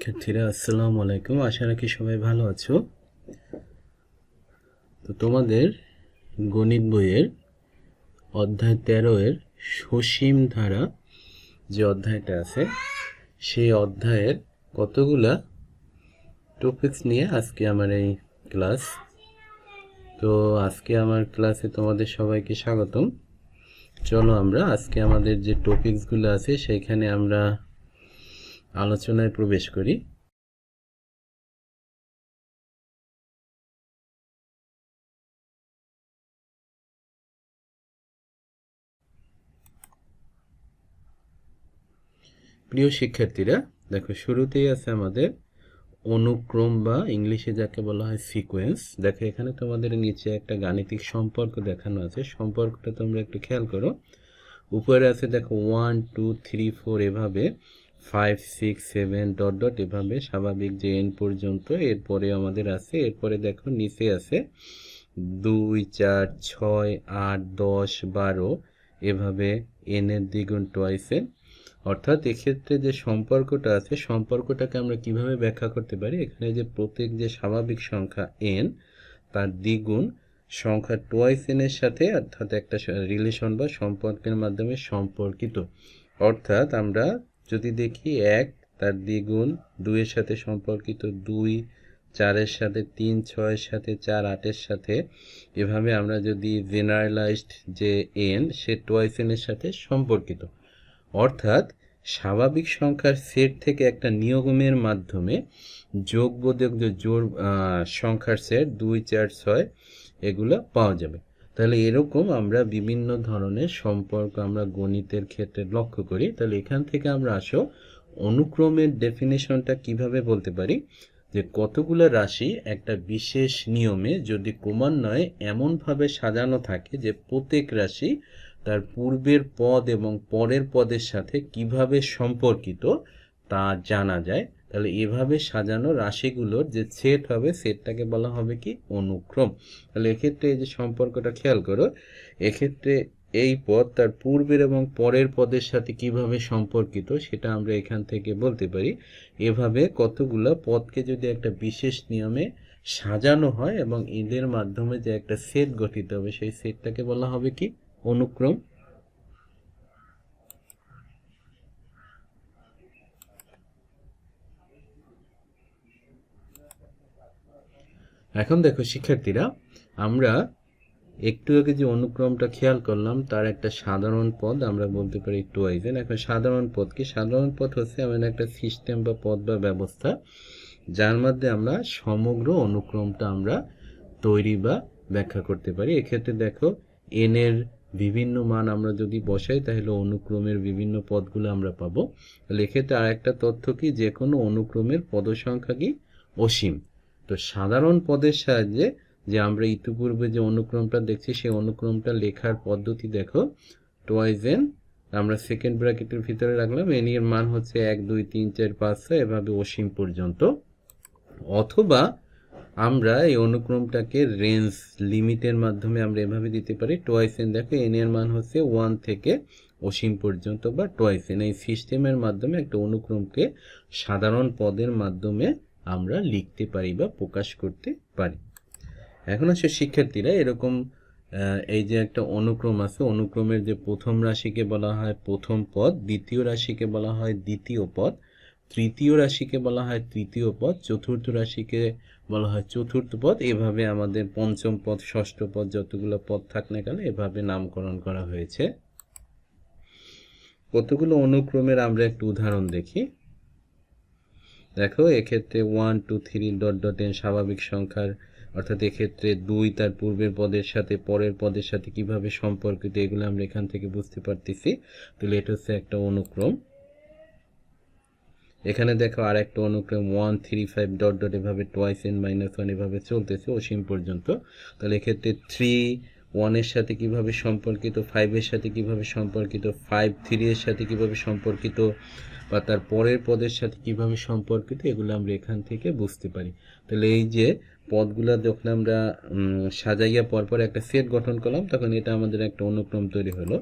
শিক্ষার্থীরা, আসসালামু আলাইকুম। আশা রাখি সবাই ভালো আছো। তো তোমাদের গণিত বইয়ের অধ্যায় তেরো এর সসীম ধারা যে অধ্যায়টা আছে, সেই অধ্যায়ের কতগুলা টপিকস নিয়ে আজকে আমার এই ক্লাস তো আজকে আমার ক্লাসে তোমাদের সবাইকে স্বাগতম। চলো আমরা আজকে আমাদের যে টপিকসগুলো আছে, সেইখানে আমরা আলোচনায় প্রবেশ করি। প্রিয় শিক্ষার্থীরা, দেখো শুরুতেই আছে আমাদের অনুক্রম বা ইংলিশে যাকে বলা হয় সিকোয়েন্স। দেখো এখানে তোমাদের নিচে একটা গাণিতিক সম্পর্ক দেখানো আছে। সম্পর্কটা তোমরা একটু খেয়াল করো। উপরে আছে দেখো ওয়ান টু থ্রি ফোর এভাবে five six seven dot dot এভাবে স্বাভাবিক যে এন পর্যন্ত, এরপরে আমাদের আছে, এরপরে দেখো নিচে আছে দুই, চার, ছয়, আট, দশ, বারো, এভাবে এনের দ্বিগুণ টোয়াইসে অর্থাৎ এক্ষেত্রে যে সম্পর্কটা আছে, সম্পর্কটাকে আমরা কীভাবে ব্যাখ্যা করতে পারি? এখানে যে প্রত্যেক যে স্বাভাবিক সংখ্যা এন তার দ্বিগুণ সংখ্যা টোয়াইস এনের সাথে, অর্থাৎ একটা রিলেশন বা সম্পর্কের মাধ্যমে সম্পর্কিত। অর্থাৎ আমরা যদি দেখি এক, তার দ্বিগুণ দুইয়ের সাথে সম্পর্কিত দুই, চারের সাথে তিন, ছয়ের সাথে চার, আটের সাথে। এভাবে আমরা যদি জেনারেলাইজড যে এন সে টোয়াইস এনের সাথে সম্পর্কিত। অর্থাৎ স্বাভাবিক সংখ্যার সেট থেকে একটা নিয়মের মাধ্যমে যোগবোধক যে জোর সংখ্যার সেট দুই, চার, ছয়, এগুলো পাওয়া যাবে। তাহলে এরকম আমরা বিভিন্ন ধরনের সম্পর্ক আমরা গণিতের ক্ষেত্রে লক্ষ্য করি। তাহলে এখান থেকে আমরা আসো, অনুক্রমের ডেফিনেশনটা কীভাবে বলতে পারি? যে কতগুলো রাশি একটা বিশেষ নিয়মে যদি ক্রমান্বয়ে এমনভাবে সাজানো থাকে যে প্রত্যেক রাশি তার পূর্বের পদ এবং পরের পদের সাথে কীভাবে সম্পর্কিত তা জানা যায় তাহলে এভাবে সাজানো রাশিগুলোর যে সেট হবে সেটটাকে বলা হবে কি? অনুক্রম। তাহলে এক্ষেত্রে এই যে সম্পর্কটা খেয়াল করো, এক্ষেত্রে এই পদ তার পূর্বের এবং পরের পদের সাথে কীভাবে সম্পর্কিত সেটা আমরা এখান থেকে বলতে পারি। এভাবে কতগুলো পদকে যদি একটা বিশেষ নিয়মে সাজানো হয় এবং এদের মাধ্যমে যে একটা সেট গঠিত হবে, সেই সেটটাকে বলা হবে কি? অনুক্রম। এখন দেখো, শিক্ষার্থীরা, আমরা একটু আগে যে অনুক্রমটা খেয়াল করলাম, তার একটা সাধারণ পদ আমরা বলতে পারি টুয়াইজেন এখন সাধারণ পদ কি? সাধারণ পদ হচ্ছে আমাদের একটা সিস্টেম বা পদ বা ব্যবস্থা, যার মধ্যে আমরা সমগ্র অনুক্রমটা আমরা তৈরি বা ব্যাখ্যা করতে পারি। এক্ষেত্রে দেখো এন এর বিভিন্ন মান আমরা যদি বসাই, তাহলে অনুক্রমের বিভিন্ন পদগুলো আমরা পাবো। তাহলে এক্ষেত্রে আরেকটা তথ্য কি? যে কোনো অনুক্রমের পদসংখ্যা কি? অসীম। তো সাধারণ পদের সাহায্যে যে আমরা ইতিপূর্বে যে অনুক্রমটা দেখছি, সেই অনুক্রমটা লেখার পদ্ধতি দেখো। টোয়াইজেন আমরা সেকেন্ড ব্র্যাকেটের ভিতরে রাখলাম এন এর মান হচ্ছে এক, দুই, তিন, চার, পাঁচ, ছয়, এভাবে অসীম পর্যন্ত। অথবা আমরা এই অনুক্রমটাকে রেঞ্জ লিমিটের মাধ্যমে আমরা এভাবে দিতে পারি টোয়াইস এন দেখো এন এর মান হচ্ছে ওয়ান থেকে অসীম পর্যন্ত বা টোয়াইস এন এই সিস্টেমের মাধ্যমে একটা অনুক্রমকে সাধারণ পদের মাধ্যমে আমরা লিখতে পারি বা প্রকাশ করতে পারি। এখন আসলে শিক্ষার্থীরা এরকম এই যে একটা অনুক্রম আছে, অনুক্রমের যে প্রথম রাশিকে বলা হয় প্রথম পদ, দ্বিতীয় রাশিকে বলা হয় দ্বিতীয় পদ, তৃতীয় রাশিকে বলা হয় তৃতীয় পদ, চতুর্থ রাশিকে বলা হয় চতুর্থ পদ। এভাবে আমাদের পঞ্চম পদ, ষষ্ঠ পদ যতগুলো পদ থাক না কেন এভাবে নামকরণ করা হয়েছে। কতগুলো অনুক্রমের আমরা একটু উদাহরণ দেখি। দেখো, এক্ষেত্রে one two three dot dot N স্বাভাবিক সংখ্যার, অর্থাৎ এক্ষেত্রে দুই তার পূর্বের পদের সাথে পরের পদের সাথে কীভাবে সম্পর্কিত, এগুলো আমরা এখান থেকে বুঝতে পারতেছি। তাহলে এটা হচ্ছে একটা অনুক্রম। এখানে দেখো আর একটা অনুক্রম one three five dot dot এভাবে টোয়াইস এন মাইনাস ওয়ান এভাবে চলতেছে অসীম পর্যন্ত। তাহলে এক্ষেত্রে থ্রি ওয়ানের সাথে কীভাবে সম্পর্কিত ফাইভের সাথে কীভাবে সম্পর্কিত ফাইভ থ্রি এর সাথে কীভাবে সম্পর্কিত বা তার পরের পদের সাথে কীভাবে সম্পর্কিত, এগুলো আমরা এখান থেকে বুঝতে পারি। তাহলে এই যে পদগুলো যখন আমরা সাজাইয়া পরপর একটা সেট গঠন করলাম, তখন এটা আমাদের একটা অনুক্রম তৈরি হলো।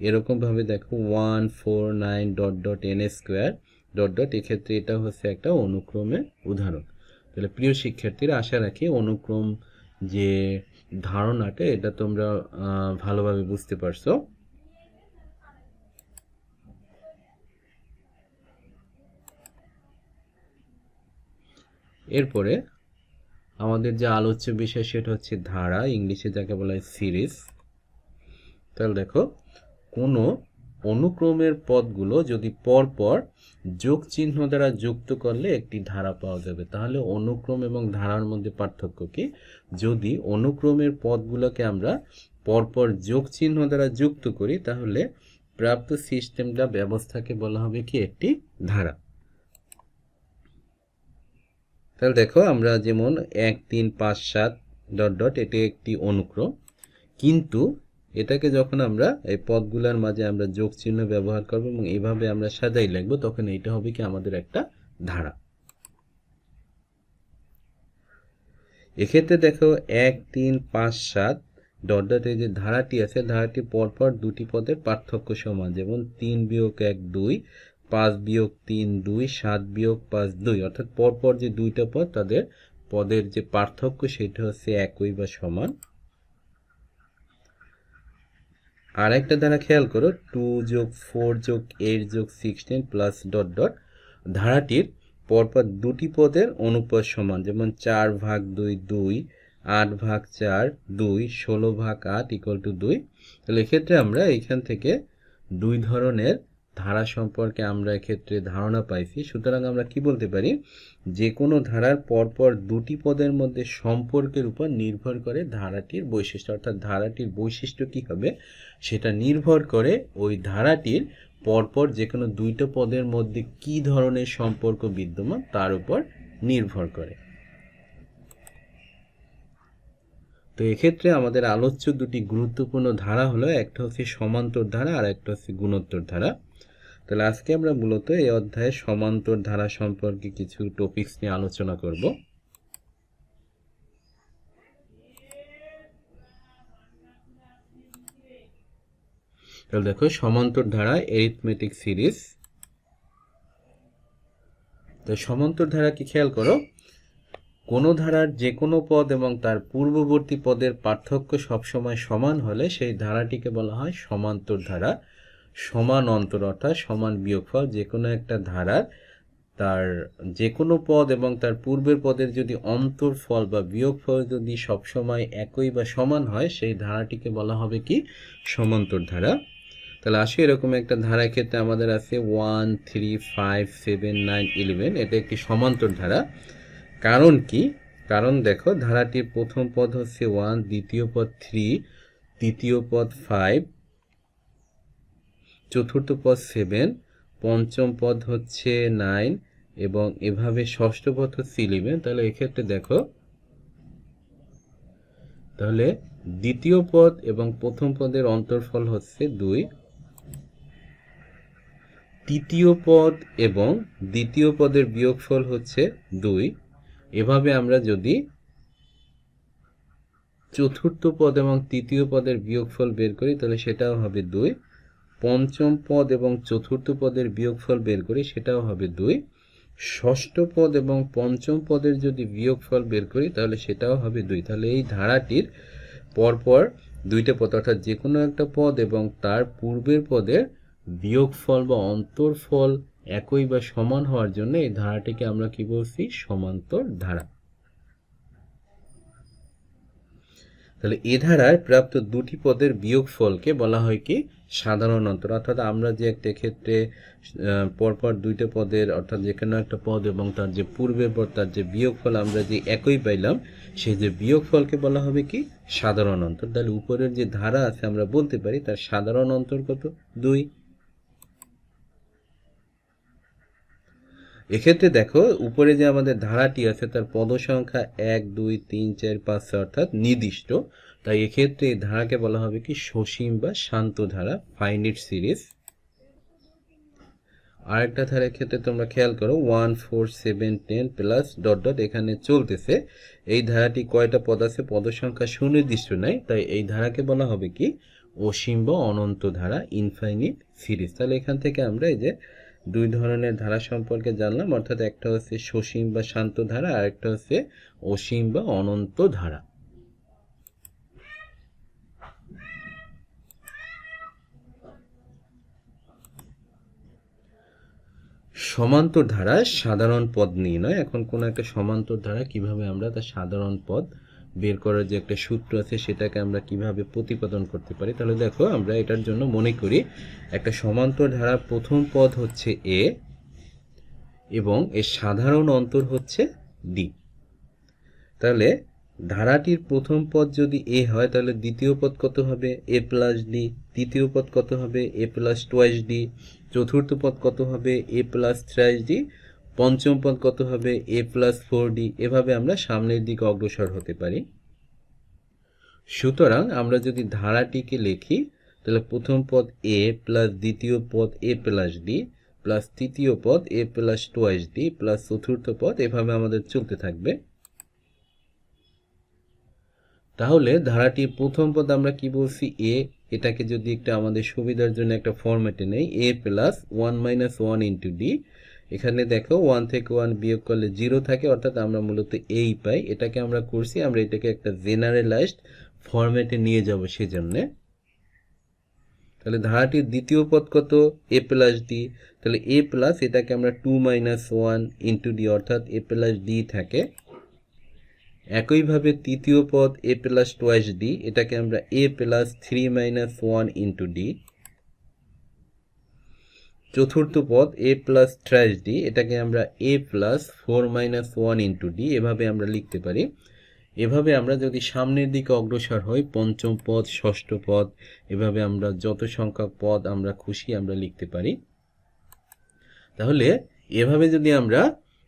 এরকমভাবে দেখো, one, four, nine, dot dot, N square, dot dot, এক্ষেত্রে এটা হচ্ছে একটা অনুক্রমের উদাহরণ। তাহলে প্রিয় শিক্ষার্থীরা, আশা রাখি অনুক্রম যে ধারণাটা, এটা তোমরা ভালোভাবে বুঝতে পারছ। এরপরে আমাদের যে আলোচ্য বিষয় সেটা হচ্ছে ধারা, ইংলিশে যাকে বলা হয় সিরিজ। তাহলে দেখো, কোনো অনুক্রমের পদগুলো যদি পরপর যোগ চিহ্ন দ্বারা যুক্ত করলে একটি ধারা পাওয়া যাবে। তাহলে অনুক্রম এবং ধারার মধ্যে পার্থক্য কি? যদি অনুক্রমের পদগুলোকে আমরা পরপর যোগ চিহ্ন দ্বারা যুক্ত করি, তাহলে প্রাপ্ত সিস্টেমটা ব্যবস্থাকে বলা হবে কি? একটি ধারা। তাহলে দেখো আমরা যেমন এক, তিন, পাঁচ, সাত ডট ডট, এটি একটি অনুক্রম। কিন্তু এটাকে যখন আমরা এই পদগুলোর মাঝে আমরা যোগ চিহ্ন ব্যবহার করব এবং এইভাবে আমরা সাজাই লিখব, তখন এটা হবে কি আমাদের একটা ধারা। এক্ষেত্রে দেখো এক, তিন, পাঁচ, সাত ডট ডট, এই যে ধারাটি আছে, ধারাটি পরপর দুটি পদের পার্থক্য সমান। যেমন তিন বিয়োগ এক, দুই পাঁচ বিয়োগ তিন দুই, সাত বিয়োগ পাঁচ দুই। অর্থাৎ পরপর যে দুইটা পদ, তাদের পদের যে পার্থক্য, সেটা হচ্ছে একই বা সমান। আর একটা ধারা খেয়াল করো, টু যোগ ফোর যোগ এইট যোগ সিক্সটিন প্লাস ডট ডট। ধারাটির পরপর দুটি পদের অনুপাত সমান, যেমন চার ভাগ দুই দুই, আট ভাগ চার, দুই, ষোলো ভাগ আট ইকুয়াল টু দুই। তাহলে এক্ষেত্রে আমরা এখান থেকে দুই ধরনের ধারা সম্পর্কে আমরা এক্ষেত্রে ধারণা পাইছি। সুতরাং আমরা কি বলতে পারি? যে কোনো ধারার পরপর দুটি পদের মধ্যে সম্পর্কের উপর নির্ভর করে ধারাটির বৈশিষ্ট্য। অর্থাৎ ধারাটির বৈশিষ্ট্য কি হবে? সেটা নির্ভর করে ওই ধারাটির পরপর যে কোনো দুইটা পদের মধ্যে কি ধরনের সম্পর্ক বিদ্যমান তার উপর নির্ভর করে। তো এক্ষেত্রে আমাদের আলোচ্য দুটি গুরুত্বপূর্ণ ধারা হলো, একটা হচ্ছে সমান্তর ধারা আর একটা হচ্ছে গুণোত্তর ধারা। তাহলে আজকে আমরা মূলত এই অধ্যায়ে সমান্তর ধারা সম্পর্কে কিছু টপিকস নিয়ে আলোচনা করব। তাহলে দেখো, সমান্তর ধারা এরিথমেটিক সিরিজ তো সমান্তর ধারা কি খেয়াল করো? কোনো ধারার যে কোনো পদ এবং তার পূর্ববর্তী পদের পার্থক্য সবসময় সমান হলে সেই ধারাটিকে বলা হয় সমান্তর ধারা। সমান অন্তর অর্থাৎ সমান বিয়োগফল যে কোনো একটা ধারার তার যে কোনো পদ এবং তার পূর্বের পদের যদি অন্তরফল বা বিয়োগফল যদি সবসময় একই বা সমান হয়, সেই ধারাটিকে বলা হবে কি? সমান্তর ধারা। তাহলে আসি এরকম একটা ধারা ক্ষেত্রে আমাদের আছে one three five seven nine eleven এটা একটি সমান্তর ধারা। কারণ কি? কারণ দেখো, ধারাটির প্রথম পদ হচ্ছে ওয়ান দ্বিতীয় পদ থ্রি তৃতীয় পদ ফাইভ চতুর্থ পদ সেভেন পঞ্চম পদ হচ্ছে নাইন এবং এভাবে ষষ্ঠ পদ হচ্ছে ইলেভেন তাহলে এক্ষেত্রে দেখো, তাহলে দ্বিতীয় পদ এবং প্রথম পদের অন্তর্ফল হচ্ছে দুই। তৃতীয় পদ এবং দ্বিতীয় পদের বিয়োগফল হচ্ছে দুই। এভাবে আমরা যদি চতুর্থ পদ এবং তৃতীয় পদের বিয়োগফল বের করি, তাহলে সেটাও হবে দুই। পঞ্চম পদ এবং চতুর্থ পদের বিয়োগফল বের করি সেটাও হবে দুই। ষষ্ঠ পদ এবং পঞ্চম পদের যদি বিয়োগফল বের করি, তাহলে সেটাও হবে দুই। তাহলে এই ধারাটির পরপর দুইটা পদ, অর্থাৎ যে কোনো একটা পদ এবং তার পূর্বের পদের বিয়োগফল বা অন্তরফল একই বা সমান হওয়ার জন্য এই ধারাটিকে আমরা কি বলছি? সমান্তর ধারা। তাহলে এ ধারায় প্রাপ্ত দুটি পদের বিয়োগফলকে বলা হয় কি? সাধারণ অন্তর অর্থাৎ আমরা যে একটা ক্ষেত্রে পরপর দুইটা পদের, অর্থাৎ যে কোনো একটা পদ এবং তার যে পূর্বের পর তার যে বিয়োগফল আমরা যে একই পাইলাম, সেই যে বিয়োগফলকে বলা হবে কি? সাধারণ অন্তর। তাহলে উপরের যে ধারা আছে আমরা বলতে পারি, তার সাধারণ অন্তর কত? দুই। এক্ষেত্রে দেখো, উপরে যে আমাদের ধারাটি আছে, তার পদ সংখ্যা এক, দুই, তিন, চার, পাঁচ, ছয়, অর্থাৎ নির্দিষ্ট। তাই এক্ষেত্রে এই ধারাকে বলা হবে কি সসীম বা শান্ত ধারা ফাইনিট সিরিজ আরেকটা ধারার ক্ষেত্রে তোমরা খেয়াল করো one four seven ten plus dot dot এখানে চলতেছে। এই ধারাটি কয়টা পদ আছে? পদ সংখ্যা সুনির্দিষ্ট নাই, তাই এই ধারাকে বলা হবে কি অসীম বা অনন্ত ধারা ইনফাইনিট সিরিজ তাহলে এখান থেকে আমরা এই যে দুই ধরনের ধারা সম্পর্কে জানলাম, অর্থাৎ একটা হচ্ছে সসীম বা শান্ত ধারা আর একটা হচ্ছে অসীম বা অনন্ত ধারা। সমান্তর ধারা সাধারণ পদ নির্ণয় এখন কোন একটা সমান্তর ধারা কীভাবে আমরা তার সাধারণ পদ বের করার যে একটা সূত্র আছে সেটাকে আমরা কীভাবে প্রতিপাদন করতে পারি? তাহলে দেখো, আমরা এটার জন্য মনে করি একটা সমান্তর ধারা প্রথম পদ হচ্ছে এ এবং এর সাধারণ অন্তর হচ্ছে ডি। তাহলে ধারাটির প্রথম পদ যদি এ হয়, তাহলে দ্বিতীয় পদ কত হবে? এ প্লাস ডি তৃতীয় পদ কত হবে? এ প্লাস টোয়াইস ডি চতুর্থ পদ কত হবে? এ প্লাস থ্রাইস ডি পঞ্চম পদ কত হবে? এ প্লাস ফোর ডি এভাবে আমরা সামনের দিকে অগ্রসর হতে পারি। সুতরাং আমরা যদি ধারাটিকে লিখি, তাহলে প্রথম পদ এ প্লাস দ্বিতীয় পদ এ প্লাস ডি প্লাস তৃতীয় পদ A plus twice D plus চতুর্থ পদ এভাবে আমাদের চলতে থাকবে। তাহলে ধারাটির প্রথম পদ আমরা কি বলছি? এ এটাকে যদি একটা আমাদের সুবিধার জন্য একটা ফরম্যাটে নেই A plus one minus one into D এখানে দেখো ওয়ান থেকে ওয়ান বিয়োগ করলে জিরো থাকে, অর্থাৎ আমরা মূলত এই পাই। এটাকে আমরা করছি, আমরা এটাকে একটা জেনারেলাইজড ফরম্যাটে নিয়ে যাব সেজন্যে। তাহলে ধারাটির দ্বিতীয় পদ কত? এ প্লাস ডি তাহলে এ প্লাস এটাকে আমরা two minus one into D অর্থাৎ এ প্লাস ডি থাকে। একইভাবে তৃতীয় পদ এ প্লাস টোয়াইস ডি এটাকে আমরা A plus three minus one into D চতুর্থ পদ এ প্লাস থ্রাইস ডি এটাকে আমরা A plus four minus one into D এভাবে আমরা লিখতে পারি। এভাবে আমরা যদি সামনের দিকে অগ্রসর হই, পঞ্চম পদ, ষষ্ঠ পদ, এভাবে আমরা যত সংখ্যক পদ আমরা খুশি আমরা লিখতে পারি। তাহলে এভাবে যদি আমরা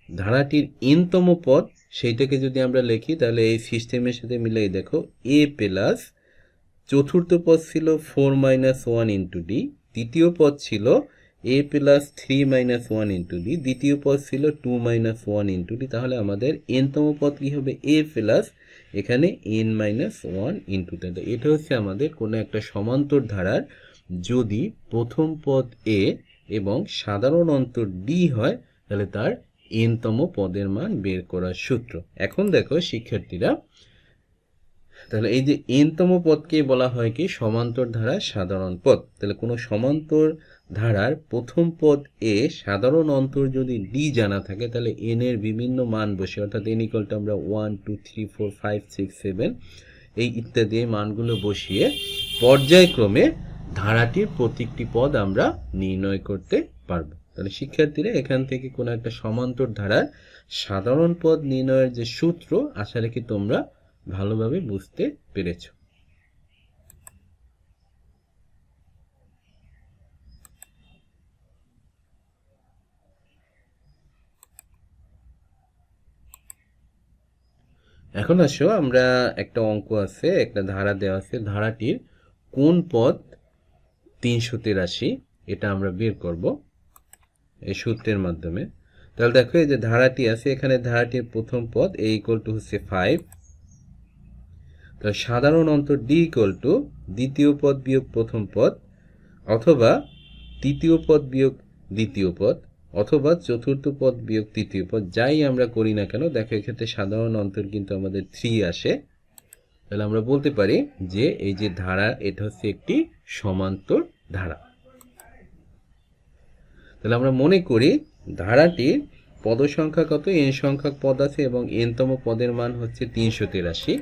ধারাটির এনতম পদ, সেইটাকে যদি আমরা লিখি, তাহলে এই সিস্টেমের সাথে মিলাই দেখো, এ প্লাস চতুর্থ পদ ছিল four minus one into D তৃতীয় পদ ছিল A plus three minus one into D, দ্বিতীয় পদ ছিল two minus one into D, তাহলে আমাদের এনতম পদ কী হবে? এ প্লাস এখানে এন মাইনাস ওয়ান ইন্টু তাহলে এটা হচ্ছে আমাদের কোনো একটা সমান্তর ধারার, যদি প্রথম পদ এ এবং সাধারণ অন্তর ডি হয়, তাহলে তার এনতম পদের মান বের করার সূত্র। এখন দেখো শিক্ষার্থীরা, তাহলে এই যে এনতম পদকে বলা হয় কি? সমান্তর ধারার সাধারণ পদ। তাহলে কোনো সমান্তর ধারার প্রথম পদ এ সাধারণ অন্তর যদি ডি জানা থাকে, তাহলে এন এর বিভিন্ন মান বসে, অর্থাৎ এন ইকলটা আমরা one two three four five six seven এই ইত্যাদি মানগুলো বসিয়ে পর্যায়ক্রমে ধারাটির প্রত্যেকটি পদ আমরা নির্ণয় করতে পারব। তাহলে শিক্ষার্থীরা এখান থেকে কোনো একটা সমান্তর ধারার সাধারণ পদ নির্ণয়ের যে সূত্র, আশা রেখে তোমরা ভালোভাবে বুঝতে পেরেছ। এখন আসো, আমরা একটা অঙ্ক আছে, একটা ধারা দেওয়া আছে, ধারাটির কোন পদ তিনশো তিরাশি, এটা আমরা বের করব। এই সূত্রের মাধ্যমে। তাহলে দেখো, এই যে ধারাটি আছে, এখানে ধারাটির প্রথম পদ এ ইকুয়াল টু হচ্ছে ফাইভ তাহলে সাধারণ অন্তর ডি ইকুয়াল টু দ্বিতীয় পদ বিয়োগ প্রথম পদ অথবা তৃতীয় পদ বিয়োগ দ্বিতীয় পদ অথবা চতুর্থ পদ বিয়োগ তৃতীয় পদ, যাই আমরা করি না কেন, দেখো এক্ষেত্রে সাধারণ অন্তর কিন্তু আমাদের থ্রি আসে। তাহলে আমরা বলতে পারি যে এই যে ধারা, এটা হচ্ছে একটি সমান্তর ধারা। তাহলে আমরা মনে করি ধারাটির পদ সংখ্যা কত এন সংখ্যক পদ আছে এবং এনতম পদের মান হচ্ছে তিনশো তেরাশি।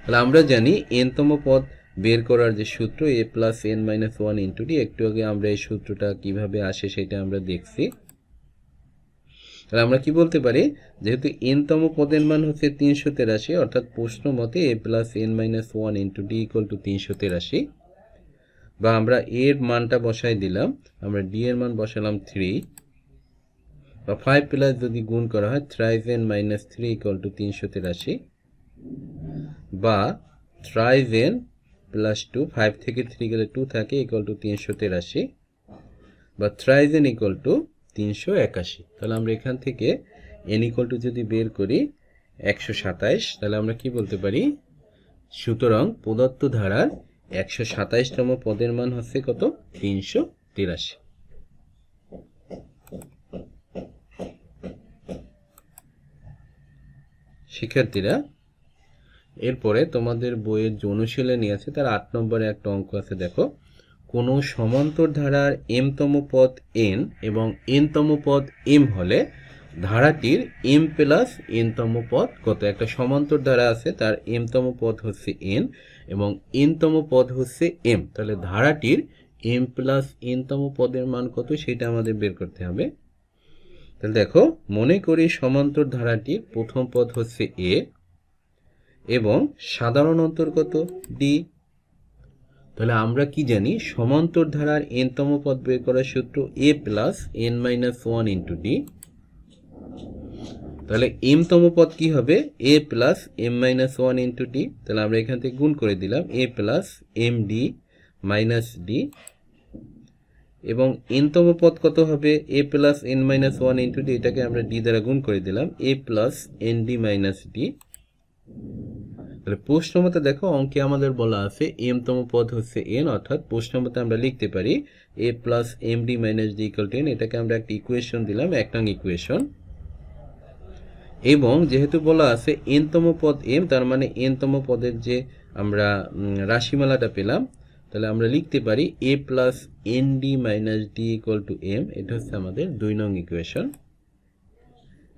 তাহলে আমরা জানি এনতম পদ বের করার যে সূত্র a plus n minus one into d একটু আগে আমরা এই সূত্রটা কীভাবে আসে সেটা আমরা দেখছি। তাহলে আমরা কি বলতে পারি? যেহেতু এনতম পদের মান হচ্ছে তিনশো তেরাশি, অর্থাৎ প্রশ্ন মতে a plus n minus one into d equal to তিনশো তেরাশি। বা আমরা এর মানটা বসাই দিলাম, আমরা ডি এর মান বসালাম থ্রি বা ফাইভ প্লাস যদি গুণ করা হয় thrive n minus three equal to তিনশো তেরাশি, বা থ্রাইভ এন প্লাস টু ফাইভ থেকে থ্রি গেলে টু থাকে ইকুয়াল টু তিনশো তেরাশি, বা থ্রাইভ এন ইকুয়াল টু তিনশো একাশি। তাহলে আমরা এখান থেকে এন ইকুয়াল টু যদি বের করি, একশো সাতাইশ, তাহলে আমরা কি বলতে পারি? সুতরাং প্রদত্ত ধারার একশো সাতাইশতম পদের মান হচ্ছে কত? তিনশো তিরাশি। শিক্ষার্থীরা, এরপরে তোমাদের বইয়ের যে নিয়ে আছে, তার আট নম্বরে একটা অঙ্ক আছে, দেখো। কোনো সমান্তর ধারার এমতম পদ এন এবং এনতম পদ এম হলে ধারাটির এম প্লাস এনতম পদ কত? একটা সমান্তর ধারা আছে, তার এমতম পদ হচ্ছে এন এবং এনতম পদ হচ্ছে এম তাহলে ধারাটির এম প্লাস এনতম পদের মান কত? সেটা আমাদের বের করতে হবে। তাহলে দেখো, মনে করি সমান্তর ধারাটির প্রথম পদ হচ্ছে এ এবং সাধারণ অন্তর্গত ডি তাহলে আমরা কি জানি? সমান্তর ধারার এনতম পদ বের করার সূত্র a plus n minus one into d তাহলে এমতম পদ কি হবে? A plus m minus one into d তাহলে আমরা এখান থেকে গুণ করে দিলাম। A plus m d minus d এবং এনতম পদ কত হবে? A plus n minus one into d এটাকে আমরা ডি দ্বারা গুণ করে দিলাম। A plus n d minus d তাহলে প্রশ্ন মতে দেখো, অঙ্কে আমাদের বলা আছে এম তম পদ হচ্ছে এন অর্থাৎ প্রশ্ন মতে আমরা লিখতে পারি a plus m d minus d equal ten এটাকে আমরা একটা ইকুয়েশন দিলাম, এক নং ইকুয়েশন এবং যেহেতু বলা আছে এনতম পদ এম, তার মানে এনতম পদের যে আমরা রাশিমালাটা পেলাম, তাহলে আমরা লিখতে পারি a plus n d minus d equal to m, এটা হচ্ছে আমাদের দুই নং ইকুয়েশন।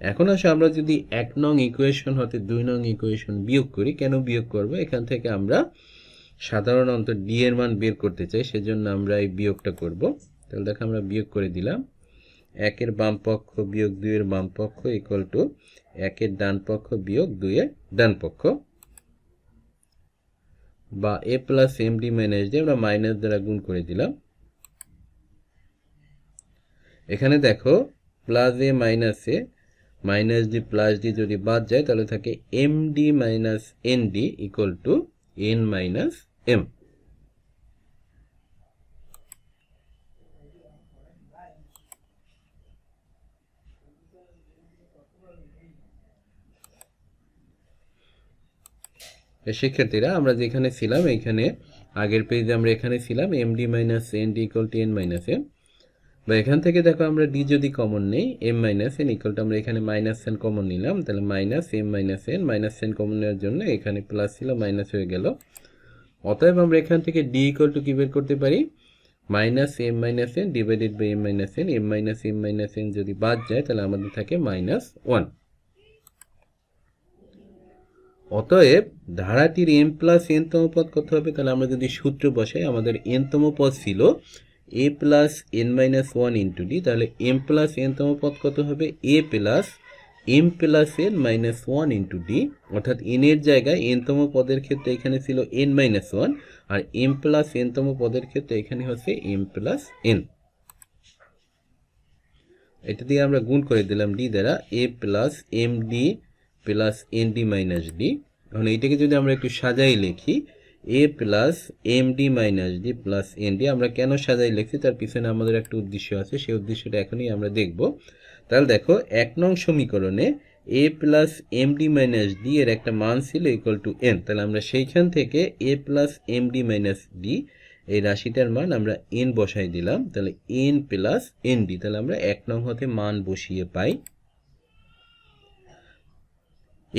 এখন আসে আমরা যদি এক নং ইকুয়েশন হতে দুই নং ইকুয়েশন বিয়োগ করি, কেন বিয়োগ করব? এখান থেকে আমরা সাধারণত ডি এর মান বের করতে চাই, সেজন্য আমরা এই বিয়োগটা করব। তাহলে দেখো আমরা বিয়োগ করে দিলাম। একের বাম পক্ষ বিয়োগ দুইয়ের বাম পক্ষ ইকুয়াল টু একের ডান পক্ষ বিয়োগ দুইয়ের ডান পক্ষ। বা a plus m d minus d আমরা মাইনাস দ্বারা গুণ করে দিলাম। এখানে দেখো plus a minus a minus d plus d যদি বাদ যায় তাহলে থাকে m d minus n d equal to n minus m শিক্ষার্থীরা, আমরা যেখানে ছিলাম এইখানে আগের পেজে আমরা এখানে ছিলাম m d minus n d equal to n minus m বা এখান থেকে দেখো আমরা ডি যদি কমন নেই m minus n equal to আমরা এখানে মাইনাস এন কমন নিলাম, তাহলে minus m minus n minus n common নেওয়ার জন্য এখানে প্লাস ছিল মাইনাস হয়ে গেল। অতএব আমরা এখান থেকে ডি ইকুয়াল টু কি বের করতে পারি? Minus m minus n divided by m minus n m minus m minus n যদি বাদ যায়, তাহলে আমাদের থাকে মাইনাস ওয়ান অতএব ধারাটির এম প্লাস এনতম পদ কত হবে? তাহলে আমরা যদি সূত্র বসাই, আমাদের এনতম পদ ছিল a plus n minus one into d তাহলে এম প্লাস এনতম পদ কত হবে? A plus m plus n minus one into d অর্থাৎ এনের জায়গায় এনতম পদের ক্ষেত্রে এখানে ছিল এন মাইনাস ওয়ান আর এম প্লাস এনতম পদের ক্ষেত্রে এখানে হচ্ছে এম প্লাস এন এটা দিয়ে আমরা গুণ করে দিলাম ডি দ্বারা a plus m d plus n d minus d এখন এইটাকে যদি আমরা একটু সাজাই লিখি a plus m d minus d plus n d আমরা কেন সাজাই লিখছি? তার পিছনে আমাদের একটা উদ্দেশ্য আছে, সেই উদ্দেশ্যটা এখনই আমরা দেখব। তাহলে দেখো, এক নং সমীকরণে a plus m d minus d এর একটা মান ছিল ইকুয়াল টু এন তাহলে আমরা সেইখান থেকে a plus m d minus d এই রাশিটার মান আমরা এন বসাই দিলাম। তাহলে এন প্লাস এন ডি তাহলে আমরা এক নং হতে মান বসিয়ে পাই।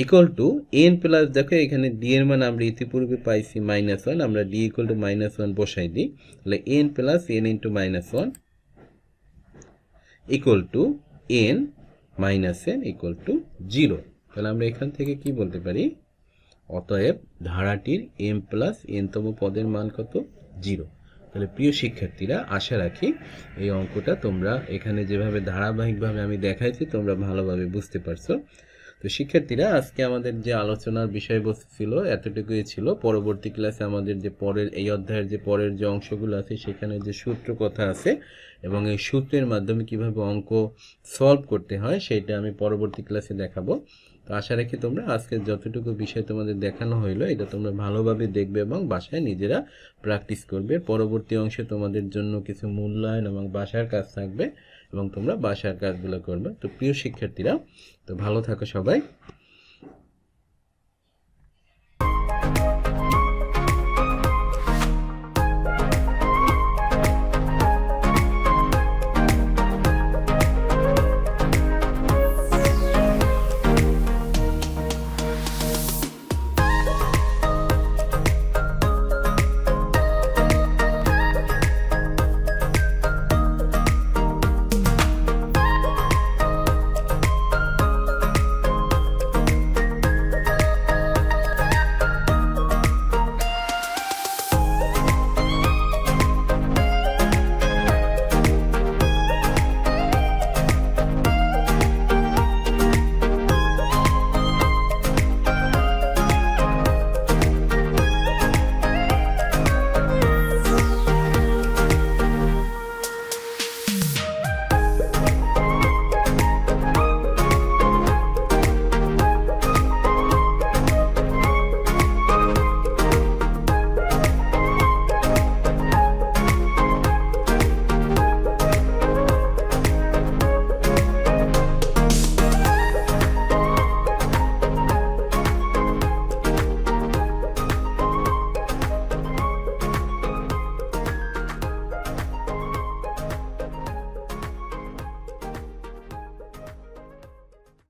ইকুয়াল টু এন প্লাস দেখো এখানে ডি এর মান আমরা ইতিপূর্বে পাইছি মাইনাস ওয়ান আমরা d equal to minus one বসাই দিই। তাহলে n plus n into minus one equal to n minus n equal to zero তাহলে আমরা এখান থেকে কি বলতে পারি? অতএব ধারাটির এম প্লাস এনতম পদের মান কত? জিরো তাহলে প্রিয় শিক্ষার্থীরা, আশা রাখি এই অঙ্কটা তোমরা এখানে যেভাবে ধারাবাহিকভাবে আমি দেখাইছি, তোমরা ভালোভাবে বুঝতে পারছ। তো শিক্ষার্থীরা, আজকে আমাদের যে আলোচনার বিষয়বস্তু ছিল, এতটুকুই ছিল। পরবর্তী ক্লাসে আমাদের যে পরের, এই অধ্যায়ের যে পরের যে অংশগুলো আছে, সেখানে যে সূত্র কথা আছে এবং এই সূত্রের মাধ্যমে কীভাবে অঙ্ক সলভ করতে হয়, সেটা আমি পরবর্তী ক্লাসে দেখাবো। তো আশা রাখি তোমরা আজকে যতটুকু বিষয় তোমাদের দেখানো হইল, এটা তোমরা ভালোভাবে দেখবে এবং বাসায় নিজেরা প্র্যাকটিস করবে। পরবর্তী অংশে তোমাদের জন্য কিছু মূল্যায়ন এবং বাসার কাজ থাকবে। এবং তোমরা বাসার কাজগুলো করবে। তো প্রিয় শিক্ষার্থীরা তো ভালো থাকো সবাই।